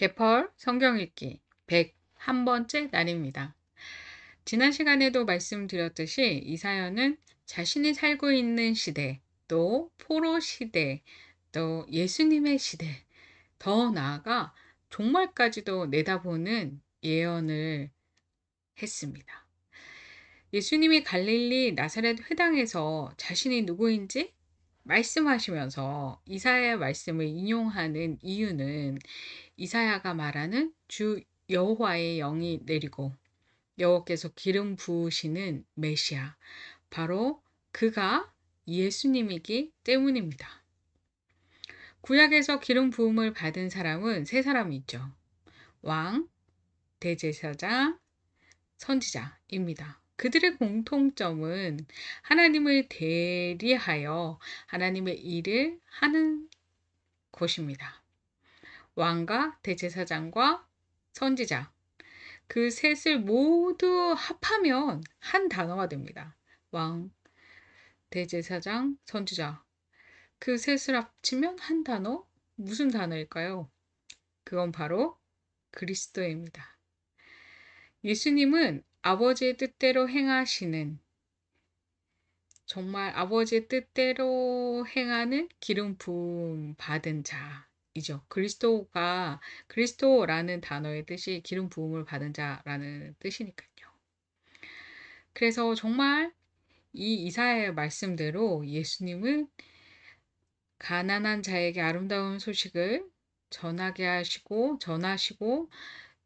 개펄 성경 읽기 101번째 날입니다. 지난 시간에도 말씀드렸듯이 이 사연은 자신이 살고 있는 시대, 또 포로 시대, 또 예수님의 시대, 더 나아가 종말까지도 내다보는 예언을 했습니다. 예수님이 갈릴리 나사렛 회당에서 자신이 누구인지 말씀하시면서 이사야의 말씀을 인용하는 이유는 이사야가 말하는 주 여호와의 영이 내리고 여호와께서 기름 부으시는 메시아 바로 그가 예수님이기 때문입니다. 구약에서 기름 부음을 받은 사람은 세 사람이 있죠. 왕, 대제사장, 선지자입니다. 그들의 공통점은 하나님을 대리하여 하나님의 일을 하는 것입니다. 왕과 대제사장과 선지자 그 셋을 모두 합하면 한 단어가 됩니다. 왕, 대제사장, 선지자 그 셋을 합치면 한 단어? 무슨 단어일까요? 그건 바로 그리스도입니다. 예수님은 아버지의 뜻대로 행하시는 정말 아버지의 뜻대로 행하는 기름 부음 받은 자이죠. 그리스도가 그리스도라는 단어의 뜻이 기름 부음을 받은 자라는 뜻이니까요. 그래서 정말 이 이사야의 말씀대로 예수님은 가난한 자에게 아름다운 소식을 전하게 하시고 전하시고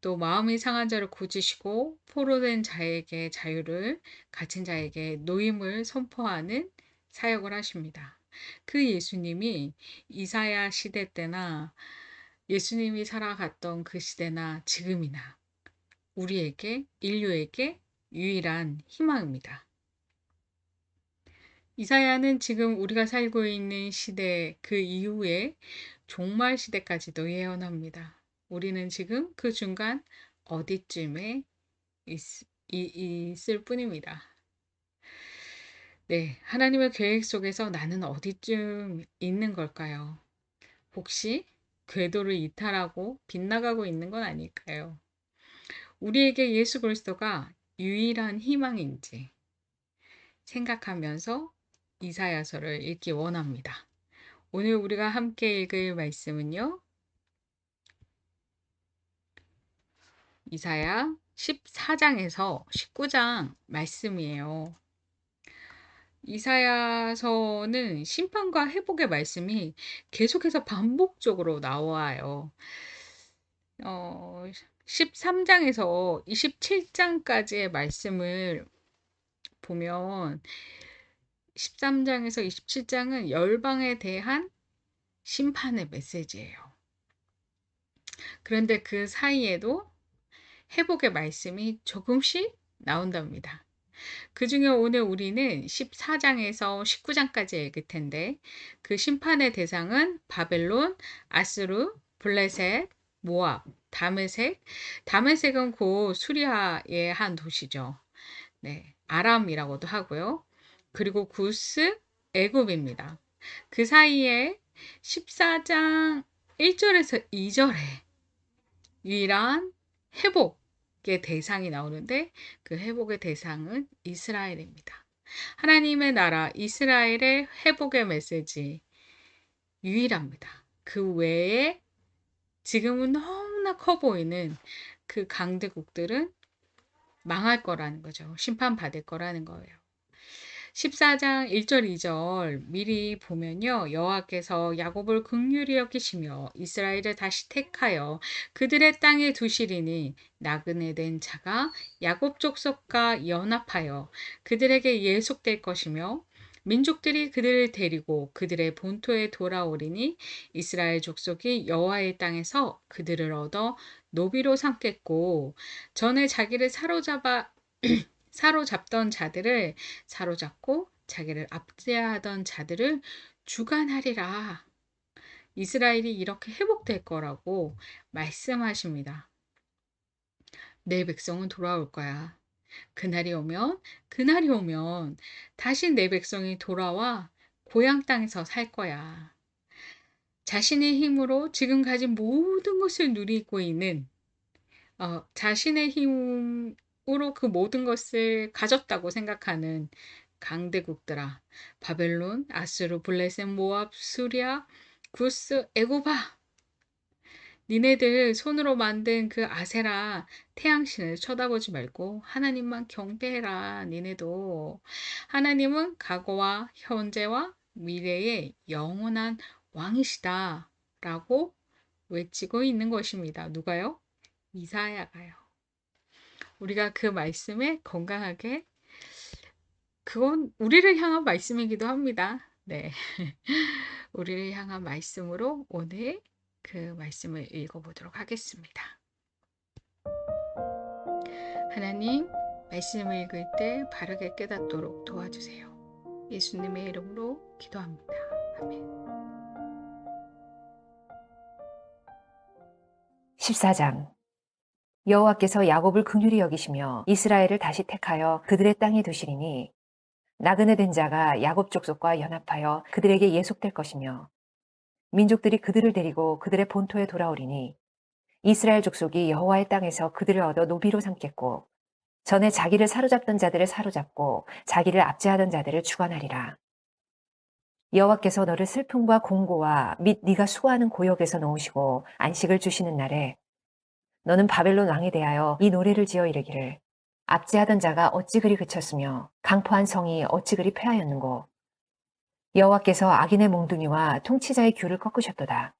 또 마음이 상한 자를 고치시고 포로된 자에게 자유를 갇힌 자에게 노임을 선포하는 사역을 하십니다. 그 예수님이 이사야 시대 때나 예수님이 살아갔던 그 시대나 지금이나 우리에게 인류에게 유일한 희망입니다. 이사야는 지금 우리가 살고 있는 시대 그 이후에 종말 시대까지도 예언합니다. 우리는 지금 그 중간 어디쯤에 있, 있을 뿐입니다. 네, 하나님의 계획 속에서 나는 어디쯤 있는 걸까요? 혹시 궤도를 이탈하고 빗나가고 있는 건 아닐까요? 우리에게 예수 그리스도가 유일한 희망인지 생각하면서 이사야서를 읽기 원합니다. 오늘 우리가 함께 읽을 말씀은요. 이사야 14장에서 19장 말씀이에요. 이사야서는 심판과 회복의 말씀이 계속해서 반복적으로 나와요. 어, 13장에서 27장까지의 말씀을 보면 13장에서 27장은 열방에 대한 심판의 메시지예요. 그런데 그 사이에도 회복의 말씀이 조금씩 나온답니다. 그 중에 오늘 우리는 14장에서 19장까지 읽을 텐데 그 심판의 대상은 바벨론, 아스루, 블레셋, 모압, 다메색. 다메색은 곧 수리아의 한 도시죠. 네, 아람이라고도 하고요. 그리고 구스, 애굽입니다. 그 사이에 14장 1절에서 2절에 유일한 회복의 대상이 나오는데 그 회복의 대상은 이스라엘입니다. 하나님의 나라 이스라엘의 회복의 메시지 유일합니다. 그 외에 지금은 너무나 커 보이는 그 강대국들은 망할 거라는 거죠. 심판받을 거라는 거예요. 14장 1절 2절 미리 보면요. 여호와께서 야곱을 극률히 여기시며 이스라엘을 다시 택하여 그들의 땅에 두시리니 나그네 된 자가 야곱 족속과 연합하여 그들에게 예속될 것이며 민족들이 그들을 데리고 그들의 본토에 돌아오리니 이스라엘 족속이 여호와의 땅에서 그들을 얻어 노비로 삼겠고 전에 자기를 사로잡아 사로잡던 자들을 사로잡고 자기를 압제하던 자들을 주관하리라. 이스라엘이 이렇게 회복될 거라고 말씀하십니다. 내 백성은 돌아올 거야. 그날이 오면, 그날이 오면 다시 내 백성이 돌아와 고향 땅에서 살 거야. 자신의 힘으로 지금 가진 모든 것을 누리고 있는 어 자신의 힘 으로 그 모든 것을 가졌다고 생각하는 강대국들아 바벨론, 아수르, 블레셋, 모압, 수리아, 구스, 에고바 니네들 손으로 만든 그 아세라 태양신을 쳐다보지 말고 하나님만 경배해라. 니네도 하나님은 과거와 현재와 미래의 영원한 왕이시다 라고 외치고 있는 것입니다. 누가요? 이사야가요. 우리가 그 말씀에 건강하게 그건 우리를 향한 말씀이기도 합니다. 네. 우리를 향한 말씀으로 오늘 그 말씀을 읽어보도록 하겠습니다. 하나님, 말씀을 읽을 때 바르게 깨닫도록 도와주세요. 예수님의 이름으로 기도합니다. 아멘. 14장 여호와께서 야곱을 긍휼히 여기시며 이스라엘을 다시 택하여 그들의 땅에 두시리니 나그네 된 자가 야곱 족속과 연합하여 그들에게 예속될 것이며 민족들이 그들을 데리고 그들의 본토에 돌아오리니 이스라엘 족속이 여호와의 땅에서 그들을 얻어 노비로 삼겠고 전에 자기를 사로잡던 자들을 사로잡고 자기를 압제하던 자들을 주관하리라. 여호와께서 너를 슬픔과 공고와 및 네가 수고하는 고역에서 놓으시고 안식을 주시는 날에 너는 바벨론 왕에 대하여 이 노래를 지어 이르기를 압제하던 자가 어찌 그리 그쳤으며 강포한 성이 어찌 그리 패하였는고 여호와께서 악인의 몽둥이와 통치자의 귤을 꺾으셨도다.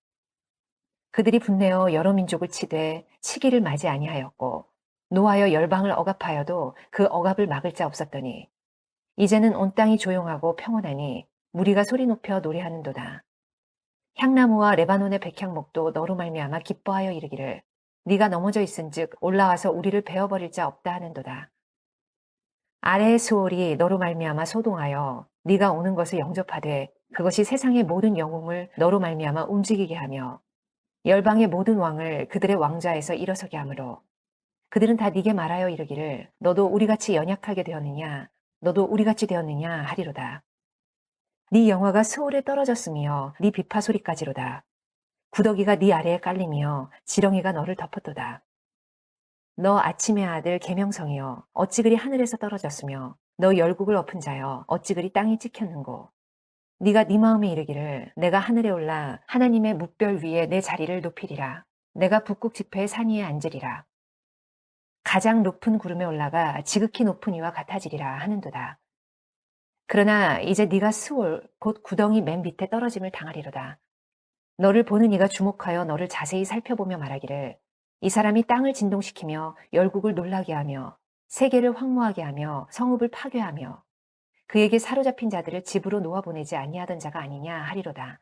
그들이 분내어 여러 민족을 치되 치기를 맞이 아니하였고 노하여 열방을 억압하여도 그 억압을 막을 자 없었더니 이제는 온 땅이 조용하고 평온하니 무리가 소리 높여 노래하는도다. 향나무와 레바논의 백향목도 너로 말미암아 기뻐하여 이르기를 네가 넘어져 있은즉 올라와서 우리를 베어버릴 자 없다 하는도다. 아래의 수월이 너로 말미암아 소동하여 네가 오는 것을 영접하되 그것이 세상의 모든 영웅을 너로 말미암아 움직이게 하며 열방의 모든 왕을 그들의 왕좌에서 일어서게 하므로 그들은 다 네게 말하여 이르기를 너도 우리같이 연약하게 되었느냐 너도 우리같이 되었느냐 하리로다. 네 영화가 수월에 떨어졌으며 네 비파 소리까지로다. 구더기가 네 아래에 깔리며 지렁이가 너를 덮었도다. 너 아침의 아들 계명성이여. 어찌 그리 하늘에서 떨어졌으며 너 열국을 엎은 자여. 어찌 그리 땅이 찍혔는고. 네가 네 마음에 이르기를 내가 하늘에 올라 하나님의 묵별 위에 내 자리를 높이리라. 내가 북극 지폐의 산 위에 앉으리라. 가장 높은 구름에 올라가 지극히 높은 이와 같아지리라 하는도다. 그러나 이제 네가 스올 곧 구덩이 맨 밑에 떨어짐을 당하리로다 너를 보는 이가 주목하여 너를 자세히 살펴보며 말하기를 이 사람이 땅을 진동시키며 열국을 놀라게 하며 세계를 황무하게 하며 성읍을 파괴하며 그에게 사로잡힌 자들을 집으로 놓아보내지 아니하던 자가 아니냐 하리로다.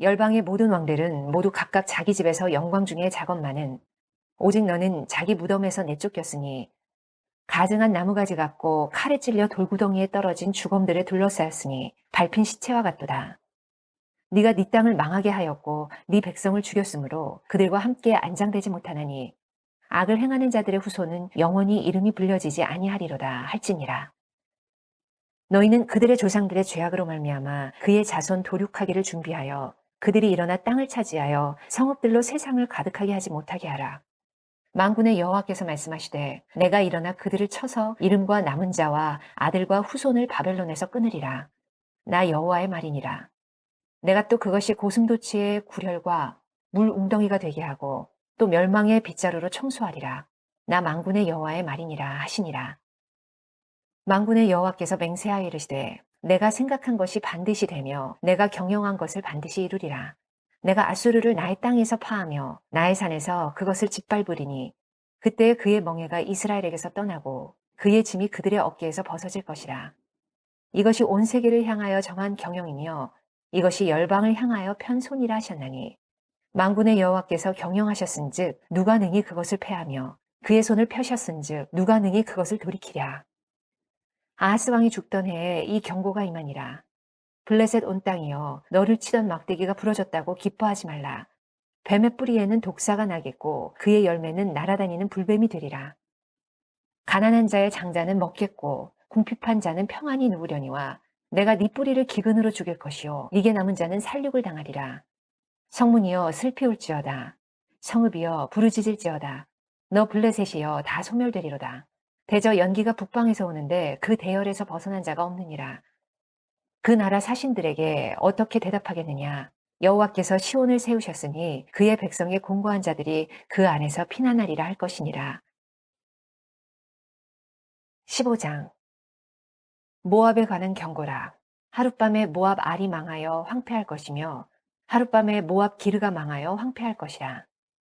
열방의 모든 왕들은 모두 각각 자기 집에서 영광 중에 작업만은 오직 너는 자기 무덤에서 내쫓겼으니 가증한 나무가지 같고 칼에 찔려 돌구덩이에 떨어진 주검들에 둘러싸였으니 밟힌 시체와 같도다. 네가 네 땅을 망하게 하였고 네 백성을 죽였으므로 그들과 함께 안장되지 못하나니 악을 행하는 자들의 후손은 영원히 이름이 불려지지 아니하리로다 할지니라. 너희는 그들의 조상들의 죄악으로 말미암아 그의 자손 도륙하기를 준비하여 그들이 일어나 땅을 차지하여 성읍들로 세상을 가득하게 하지 못하게 하라. 만군의 여호와께서 말씀하시되 내가 일어나 그들을 쳐서 이름과 남은 자와 아들과 후손을 바벨론에서 끊으리라. 나 여호와의 말이니라. 내가 또 그것이 고슴도치의 구렬과 물 웅덩이가 되게 하고 또 멸망의 빗자루로 청소하리라. 나 망군의 여호와의 말이니라 하시니라. 망군의 여호와께서 맹세하여 이르시되 내가 생각한 것이 반드시 되며 내가 경영한 것을 반드시 이루리라. 내가 아수르를 나의 땅에서 파하며 나의 산에서 그것을 짓밟으리니 그때 그의 멍에가 이스라엘에게서 떠나고 그의 짐이 그들의 어깨에서 벗어질 것이라. 이것이 온 세계를 향하여 정한 경영이며 이것이 열방을 향하여 편손이라 하셨나니 망군의 여호와께서 경영하셨은즉 누가 능히 그것을 패하며 그의 손을 펴셨은즉 누가 능히 그것을 돌이키랴. 아하스 왕이 죽던 해에 이 경고가 임하니라. 블레셋 온 땅이여 너를 치던 막대기가 부러졌다고 기뻐하지 말라. 뱀의 뿌리에는 독사가 나겠고 그의 열매는 날아다니는 불뱀이 되리라. 가난한 자의 장자는 먹겠고 궁핍한 자는 평안히 누우려니와 내가 네 뿌리를 기근으로 죽일 것이요 이게 남은 자는 살육을 당하리라. 성문이여 슬피 울지어다. 성읍이여 부르짖을지어다. 너 블레셋이여 다 소멸되리로다. 대저 연기가 북방에서 오는데 그 대열에서 벗어난 자가 없느니라. 그 나라 사신들에게 어떻게 대답하겠느냐? 여호와께서 시온을 세우셨으니 그의 백성의 공고한 자들이 그 안에서 피난하리라 할 것이니라. 15장 모압에 관한 경고라. 하룻밤에 모압 알이 망하여 황폐할 것이며 하룻밤에 모압 기르가 망하여 황폐할 것이라.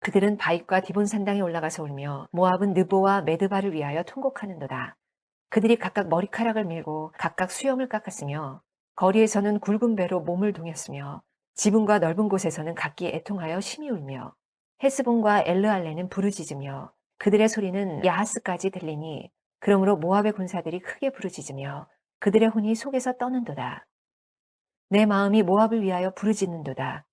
그들은 바윗과 디본 산당에 올라가서 울며 모압은 느보와 메드바를 위하여 통곡하는도다. 그들이 각각 머리카락을 밀고 각각 수염을 깎았으며 거리에서는 굵은 배로 몸을 동였으며 지붕과 넓은 곳에서는 각기 애통하여 심히 울며 헤스본과 엘르알레는 부르짖으며 그들의 소리는 야하스까지 들리니 그러므로 모압의 군사들이 크게 부르짖으며 그들의 혼이 속에서 떠는도다. 내 마음이 모압을 위하여 부르짖는도다.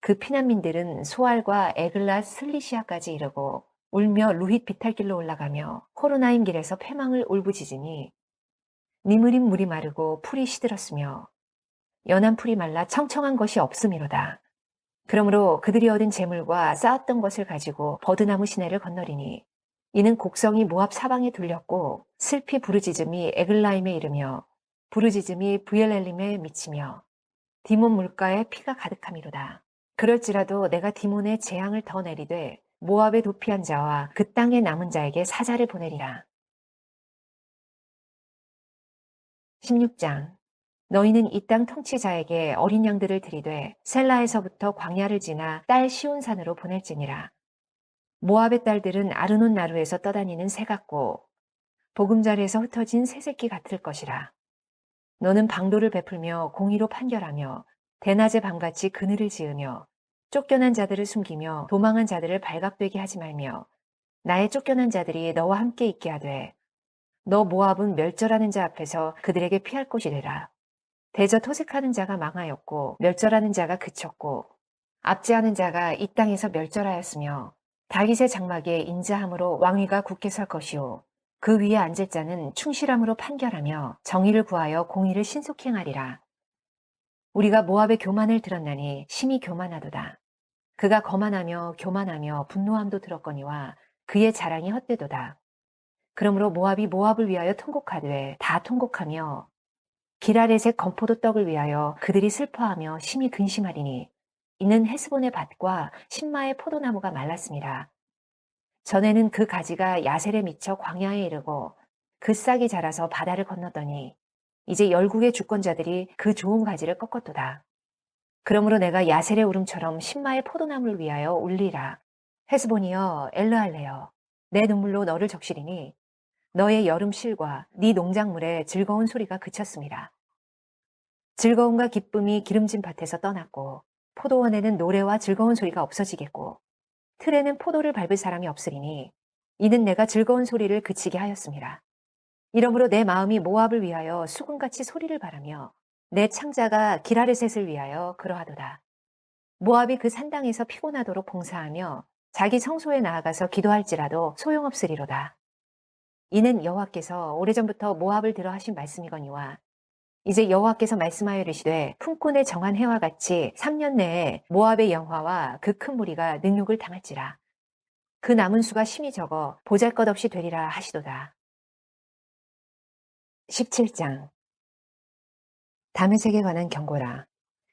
그 피난민들은 소알과 에글랏 슬리시아까지 이르고 울며 루힛 비탈길로 올라가며 코로나인 길에서 패망을 울부짖으니 니무린 물이 마르고 풀이 시들었으며 연한 풀이 말라 청청한 것이 없음이로다. 그러므로 그들이 얻은 재물과 쌓았던 것을 가지고 버드나무 시내를 건너리니 이는 곡성이 모압 사방에 둘렸고 슬피 부르짖음이 에글라임에 이르며 부르짖음이 부엘엘림에 미치며 디몬 물가에 피가 가득함이로다. 그럴지라도 내가 디몬의 재앙을 더 내리되 모압의 도피한 자와 그 땅에 남은 자에게 사자를 보내리라. 16장 너희는 이 땅 통치자에게 어린 양들을 들이되 셀라에서부터 광야를 지나 딸 시온산으로 보낼지니라. 모압의 딸들은 아르논 나루에서 떠다니는 새 같고 보금자리에서 흩어진 새새끼 같을 것이라. 너는 방도를 베풀며 공의로 판결하며 대낮에 밤같이 그늘을 지으며 쫓겨난 자들을 숨기며 도망한 자들을 발각되게 하지 말며 나의 쫓겨난 자들이 너와 함께 있게 하되 너 모압은 멸절하는 자 앞에서 그들에게 피할 곳이 되라. 대저 토색하는 자가 망하였고 멸절하는 자가 그쳤고 압제하는 자가 이 땅에서 멸절하였으며 다윗의 장막에 인자함으로 왕위가 굳게 설 것이요 그 위에 앉을 자는 충실함으로 판결하며 정의를 구하여 공의를 신속히 행하리라. 우리가 모압의 교만을 들었나니 심히 교만하도다. 그가 거만하며 교만하며 분노함도 들었거니와 그의 자랑이 헛되도다. 그러므로 모압이 모압을 위하여 통곡하되 다 통곡하며 기라렛의 건포도 떡을 위하여 그들이 슬퍼하며 심히 근심하리니 이는 헤스본의 밭과 신마의 포도나무가 말랐습니다. 전에는 그 가지가 야셀에 미쳐 광야에 이르고 그 싹이 자라서 바다를 건너더니 이제 열국의 주권자들이 그 좋은 가지를 꺾었도다. 그러므로 내가 야셀의 울음처럼 신마의 포도나무를 위하여 울리라. 헤스본이여 엘르할레여 내 눈물로 너를 적시리니 너의 여름 실과 네 농작물의 즐거운 소리가 그쳤습니다. 즐거움과 기쁨이 기름진 밭에서 떠났고 포도원에는 노래와 즐거운 소리가 없어지겠고 틀에는 포도를 밟을 사람이 없으리니 이는 내가 즐거운 소리를 그치게 하였습니다. 이러므로 내 마음이 모압을 위하여 수금같이 소리를 바라며 내 창자가 기라르셋을 위하여 그러하도다. 모압이 그 산당에서 피곤하도록 봉사하며 자기 성소에 나아가서 기도할지라도 소용없으리로다. 이는 여호와께서 오래전부터 모압을 들어 하신 말씀이거니와 이제 여호와께서 말씀하여 이르시되 품꾼의 정한 해와 같이 3년 내에 모압의 영화와 그 큰 무리가 능욕을 당할지라. 그 남은 수가 심히 적어 보잘것없이 되리라 하시도다. 17장 다메색에 관한 경고라.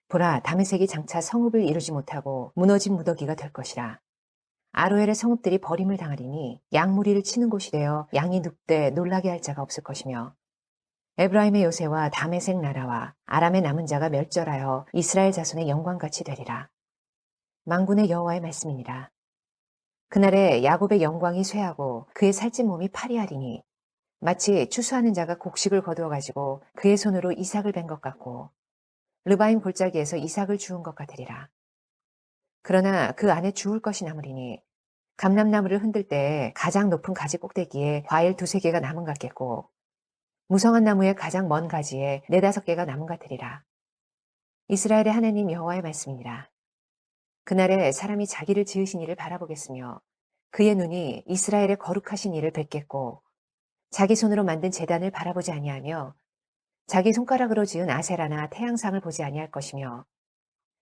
보라, 다메색이 장차 성읍을 이루지 못하고 무너진 무더기가 될 것이라. 아로엘의 성읍들이 버림을 당하리니 양무리를 치는 곳이 되어 양이 눕되 놀라게 할 자가 없을 것이며 에브라임의 요새와 다메색 나라와 아람의 남은 자가 멸절하여 이스라엘 자손의 영광같이 되리라. 망군의 여호와의 말씀이니라. 그날에 야곱의 영광이 쇠하고 그의 살찐 몸이 파리하리니 마치 추수하는 자가 곡식을 거두어 가지고 그의 손으로 이삭을 벤것 같고 르바임 골짜기에서 이삭을 주운 것 같으리라. 그러나 그 안에 주울 것이 남으리니 감람나무를 흔들 때 가장 높은 가지 꼭대기에 과일 두세 개가 남은 같겠고 무성한 나무의 가장 먼 가지에 네다섯 개가 남은 같으리라. 이스라엘의 하나님 여호와의 말씀이니라. 그날에 사람이 자기를 지으신 이를 바라보겠으며 그의 눈이 이스라엘의 거룩하신 이를 뵙겠고 자기 손으로 만든 재단을 바라보지 아니하며 자기 손가락으로 지은 아세라나 태양상을 보지 아니할 것이며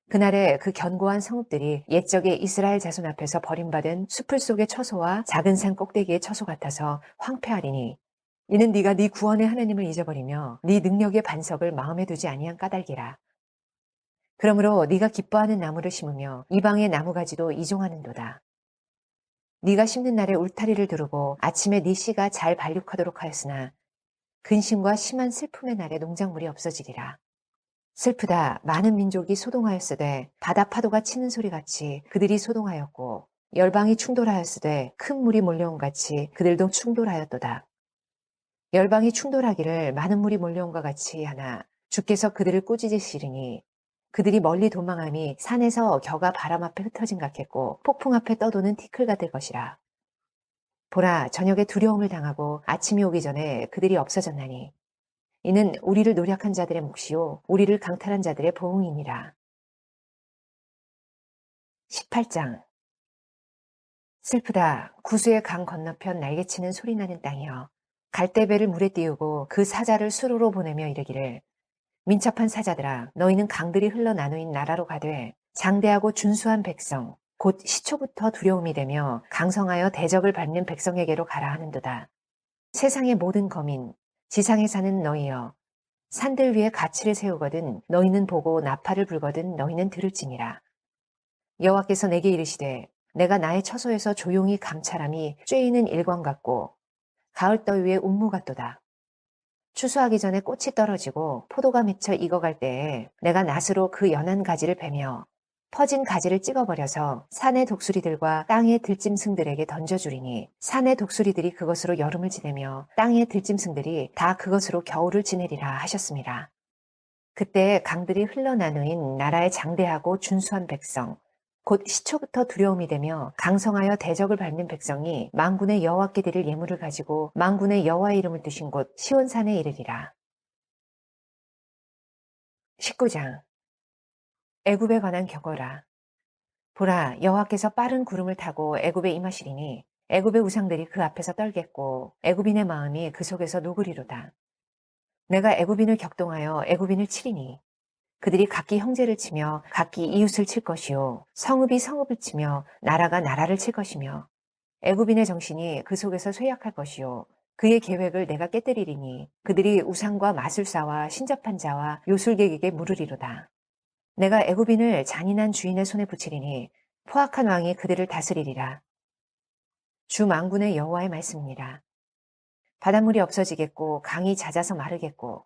그날에 그 견고한 성읍들이 옛적의 이스라엘 자손 앞에서 버림받은 수풀 속의 처소와 작은 산 꼭대기의 처소 같아서 황폐하리니 이는 네가 네 구원의 하나님을 잊어버리며 네 능력의 반석을 마음에 두지 아니한 까닭이라. 그러므로 네가 기뻐하는 나무를 심으며 이방의 나무가지도 이종하는도다. 네가 심는 날에 울타리를 두르고 아침에 네 씨가 잘 발육하도록 하였으나 근심과 심한 슬픔의 날에 농작물이 없어지리라. 슬프다 많은 민족이 소동하였으되 바다 파도가 치는 소리같이 그들이 소동하였고 열방이 충돌하였으되 큰 물이 몰려온 같이 그들도 충돌하였도다. 열방이 충돌하기를 많은 물이 몰려온과 같이 하나 주께서 그들을 꾸짖으시리니 그들이 멀리 도망함이 산에서 겨가 바람 앞에 흩어진 같겠고 폭풍 앞에 떠도는 티끌 같을 것이라. 보라 저녁에 두려움을 당하고 아침이 오기 전에 그들이 없어졌나니 이는 우리를 노력한 자들의 몫이요 우리를 강탈한 자들의 보응이니라. 18장 슬프다 구수의 강 건너편 날개치는 소리나는 땅이여 갈대배를 물에 띄우고 그 사자를 수로로 보내며 이르기를 민첩한 사자들아 너희는 강들이 흘러 나누인 나라로 가되 장대하고 준수한 백성 곧 시초부터 두려움이 되며 강성하여 대적을 밟는 백성에게로 가라 하는도다. 세상의 모든 거민 지상에 사는 너희여 산들 위에 가치를 세우거든 너희는 보고 나팔을 불거든 너희는 들을지니라. 여호와께서 내게 이르시되 내가 나의 처소에서 조용히 감찰함이 쬐이는 일광 같고 가을 더위에 운무 같도다. 추수하기 전에 꽃이 떨어지고 포도가 맺혀 익어갈 때에 내가 낫으로 그 연한 가지를 베며 퍼진 가지를 찍어버려서 산의 독수리들과 땅의 들짐승들에게 던져주리니 산의 독수리들이 그것으로 여름을 지내며 땅의 들짐승들이 다 그것으로 겨울을 지내리라 하셨습니다. 그때 강들이 흘러나누인 나라의 장대하고 준수한 백성, 곧 시초부터 두려움이 되며 강성하여 대적을 밟는 백성이 망군의 여호와께 드릴 예물을 가지고 망군의 여호와 이름을 두신 곳 시온산에 이르리라. 19장 애굽에 관한 경고라. 보라 여호와께서 빠른 구름을 타고 애굽에 임하시리니 애굽의 우상들이 그 앞에서 떨겠고 애굽인의 마음이 그 속에서 녹으리로다. 내가 애굽인을 격동하여 애굽인을 치리니 그들이 각기 형제를 치며 각기 이웃을 칠 것이요 성읍이 성읍을 치며 나라가 나라를 칠 것이며 애굽인의 정신이 그 속에서 쇠약할 것이요 그의 계획을 내가 깨뜨리리니 그들이 우상과 마술사와 신접한 자와 요술객에게 물으리로다. 내가 애굽인을 잔인한 주인의 손에 붙이리니 포악한 왕이 그들을 다스리리라. 주 망군의 여호와의 말씀입니다. 바닷물이 없어지겠고 강이 잦아서 마르겠고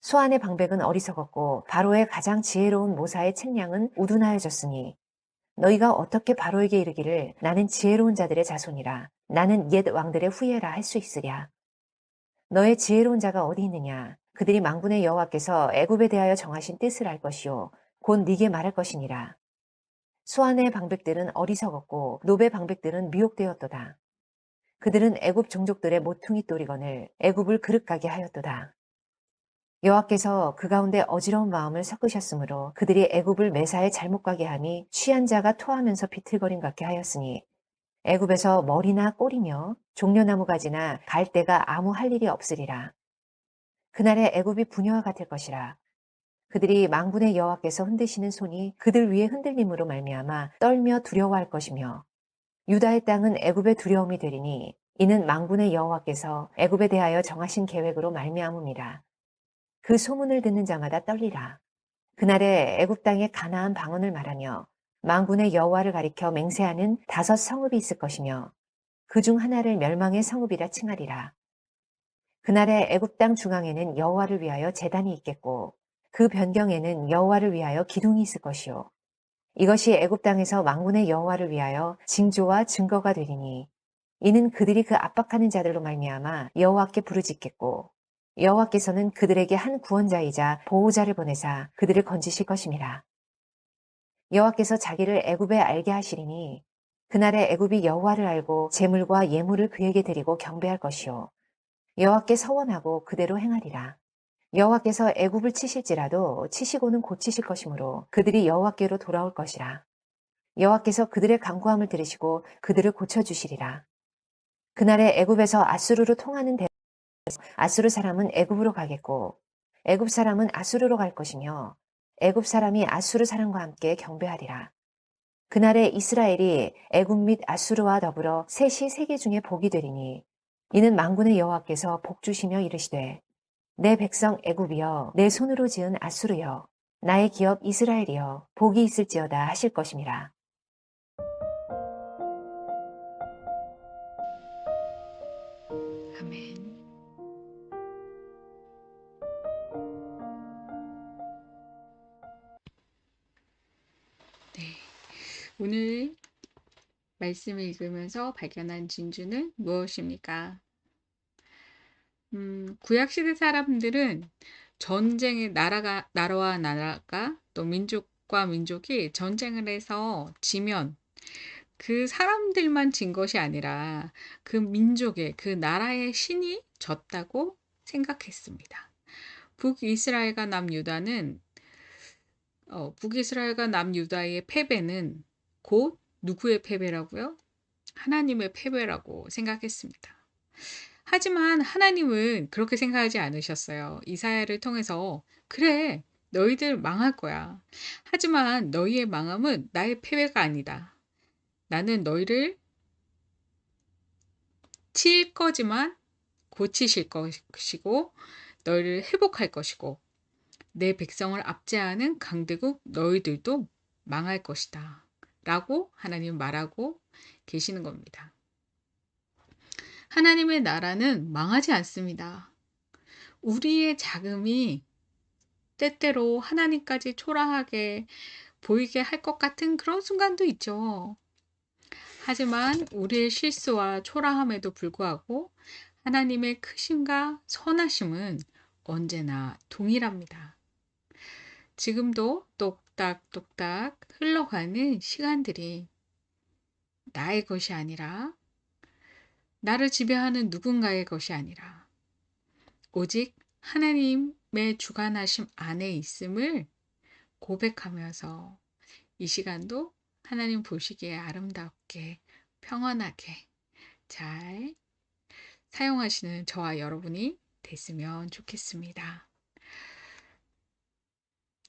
소안의 방백은 어리석었고 바로의 가장 지혜로운 모사의 책량은 우둔하여졌으니 너희가 어떻게 바로에게 이르기를 나는 지혜로운 자들의 자손이라 나는 옛 왕들의 후예라 할 수 있으랴. 너의 지혜로운 자가 어디 있느냐 그들이 망군의 여호와께서 애굽에 대하여 정하신 뜻을 알 것이요 곧 네게 말할 것이니라. 소안의 방백들은 어리석었고 노베 방백들은 미혹되었도다. 그들은 애굽 종족들의 모퉁이 또리건을 애굽을 그릇 가게 하였도다. 여호와께서 그 가운데 어지러운 마음을 섞으셨으므로 그들이 애굽을 매사에 잘못 가게 함이 취한 자가 토하면서 비틀거림 같게 하였으니 애굽에서 머리나 꼬리며 종려나무 가지나 갈대가 아무 할 일이 없으리라. 그날에 애굽이 분여와 같을 것이라. 그들이 망군의 여호와께서 흔드시는 손이 그들 위에 흔들림으로 말미암아 떨며 두려워할 것이며 유다의 땅은 애굽의 두려움이 되리니 이는 망군의 여호와께서 애굽에 대하여 정하신 계획으로 말미암음이라. 그 소문을 듣는 자마다 떨리라. 그날에 애굽 땅의 가나안 방언을 말하며 망군의 여호와를 가리켜 맹세하는 다섯 성읍이 있을 것이며 그 중 하나를 멸망의 성읍이라 칭하리라. 그날에 애굽 땅 중앙에는 여호와를 위하여 재단이 있겠고 그 변경에는 여호와를 위하여 기둥이 있을 것이요 이것이 애굽 땅에서 망군의 여호와를 위하여 징조와 증거가 되리니 이는 그들이 그 압박하는 자들로 말미암아 여호와께 부르짖겠고 여호와께서는 그들에게 한 구원자이자 보호자를 보내사 그들을 건지실 것임이라. 여호와께서 자기를 애굽에 알게 하시리니 그날에 애굽이 여호와를 알고 제물과 예물을 그에게 드리고 경배할 것이요 여호와께 서원하고 그대로 행하리라. 여호와께서 애굽을 치실지라도 치시고는 고치실 것이므로 그들이 여호와께로 돌아올 것이라. 여호와께서 그들의 간구함을 들으시고 그들을 고쳐 주시리라. 그날에 애굽에서 아수르로 통하는 대 아수르 사람은 애굽으로 가겠고 애굽 사람은 아수르로 갈 것이며 애굽 사람이 아수르 사람과 함께 경배하리라. 그날에 이스라엘이 애굽 및 아수르와 더불어 셋이 세계 중에 복이 되리니 이는 만군의 여호와께서 복 주시며 이르시되 내 백성 애굽이여 내 손으로 지은 아수르여 나의 기업 이스라엘이여 복이 있을지어다 하실 것임이라. 오늘 말씀을 읽으면서 발견한 진주는 무엇입니까? 음, 구약시대 사람들은 전쟁에 나라가, 나라와 나라가 또 민족과 민족이 전쟁을 해서 지면 그 사람들만 진 것이 아니라 그 민족의 그 나라의 신이 졌다고 생각했습니다. 북이스라엘과 남유다는 어, 북이스라엘과 남유다의 패배는 곧 누구의 패배라고요? 하나님의 패배라고 생각했습니다. 하지만 하나님은 그렇게 생각하지 않으셨어요. 이사야를 통해서 그래 너희들 망할 거야. 하지만 너희의 망함은 나의 패배가 아니다. 나는 너희를 칠 거지만 고치실 것이고 너희를 회복할 것이고 내 백성을 압제하는 강대국 너희들도 망할 것이다. 라고 하나님 말하고 계시는 겁니다. 하나님의 나라는 망하지 않습니다. 우리의 자금이 때때로 하나님까지 초라하게 보이게 할 것 같은 그런 순간도 있죠. 하지만 우리의 실수와 초라함에도 불구하고 하나님의 크심과 선하심은 언제나 동일합니다. 지금도 똑딱똑딱 흘러가는 시간들이 나의 것이 아니라 나를 지배하는 누군가의 것이 아니라 오직 하나님의 주관하심 안에 있음을 고백하면서 이 시간도 하나님 보시기에 아름답게 평안하게 잘 사용하시는 저와 여러분이 됐으면 좋겠습니다.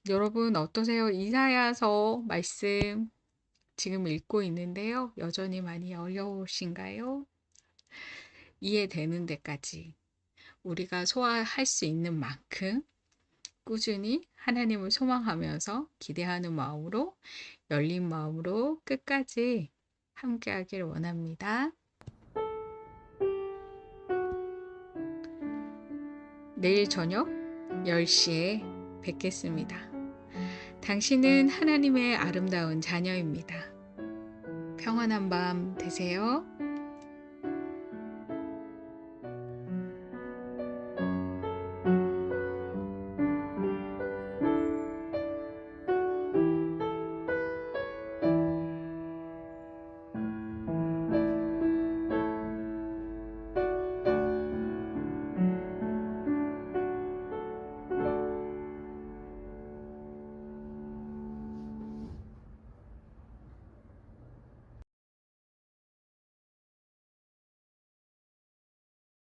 여러분 어떠세요? 이사야서 말씀 지금 읽고 있는데요. 여전히 많이 어려우신가요? 이해되는 데까지 우리가 소화할 수 있는 만큼 꾸준히 하나님을 소망하면서 기대하는 마음으로 열린 마음으로 끝까지 함께 하길 원합니다. 내일 저녁 10시에 뵙겠습니다. 당신은 하나님의 아름다운 자녀입니다. 평안한 밤 되세요.